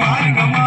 பாருங்கம்மா.